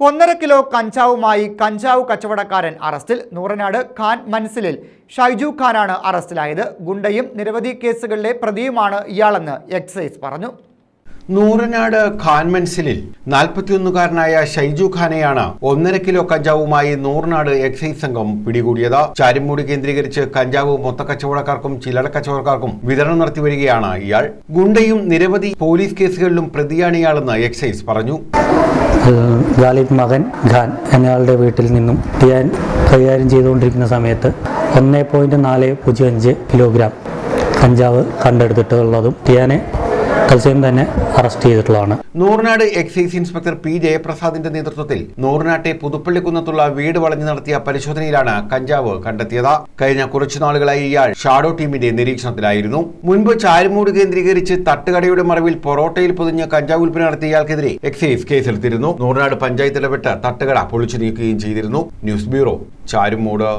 ഒന്നര കിലോ കഞ്ചാവുമായി കഞ്ചാവ് കച്ചവടക്കാരൻ അറസ്റ്റിൽ. നൂറനാട് ഖാൻ മൻസിലിൽ. ഷൈജു ഖാനാണ് അറസ്റ്റിലായത്. ഗുണ്ടയും നിരവധി കേസുകളിലെ പ്രതിയുമാണ് ഇയാളെന്ന് എക്സൈസ് പറഞ്ഞു. നൂറനാട് ഖാൻമൻസിലിൽ നാൽപ്പത്തിയൊന്നുകാരനായ ഷൈജു ഖാനെയാണ് ഒന്നര കിലോ കഞ്ചാവുമായി നൂറനാട് എക്സൈസ് സംഘം പിടികൂടിയത്. ചാരിമൂടി കേന്ദ്രീകരിച്ച് കഞ്ചാവ് മൊത്തക്കച്ചവടക്കാർക്കും ചില്ലറ കച്ചവടക്കാർക്കും വിതരണം നടത്തിവരികയാണ് ഇയാൾ. ഗുണ്ടയും നിരവധി പോലീസ് കേസുകളിലും പ്രതിയാണ് ഇയാളെന്ന് എക്സൈസ് പറഞ്ഞു. മകൻ ഖാൻ എന്നയാളുടെ വീട്ടിൽ നിന്നും ടിയാൻ കൈകാര്യം ചെയ്തുകൊണ്ടിരിക്കുന്ന സമയത്ത് ഒന്ന് പോയിന്റ് നാല് പൂജ്യം അഞ്ച് കിലോഗ്രാം കഞ്ചാവ് കണ്ടെടുത്തിട്ടുള്ളതും ടിയാനെ തത്സമയം തന്നെ അറസ്റ്റ് ചെയ്തിട്ടുള്ളതാണ്. നൂറിനാട് എക്സൈസ് ഇൻസ്പെക്ടർ പി ജയപ്രസാദിന്റെ നേതൃത്വത്തിൽ നൂറിനാട്ടെ പുതുപ്പള്ളിക്കുന്നത്തുള്ള വീട് വളഞ്ഞു നടത്തിയ പരിശോധനയിലാണ് കഞ്ചാവ് കണ്ടെത്തിയത്. കഴിഞ്ഞ കുറച്ചു നാളുകളായി ഇയാൾ ഷാഡോ ടീമിന്റെ നിരീക്ഷണത്തിലായിരുന്നു. മുൻപ് ചാരുമൂട് കേന്ദ്രീകരിച്ച് തട്ടുകടയുടെ മറവിൽ പൊറോട്ടയിൽ പൊതിഞ്ഞ് കഞ്ചാവ് വിൽപ്പന നടത്തിയ ഇയാൾക്കെതിരെ എക്സൈസ് കേസെടുത്തിരുന്നു. നൂറിനാട് പഞ്ചായത്ത് ഇടപെട്ട് തട്ടുകട പൊളിച്ചു നീക്കുകയും ചെയ്തിരുന്നു. News bureau Charummood.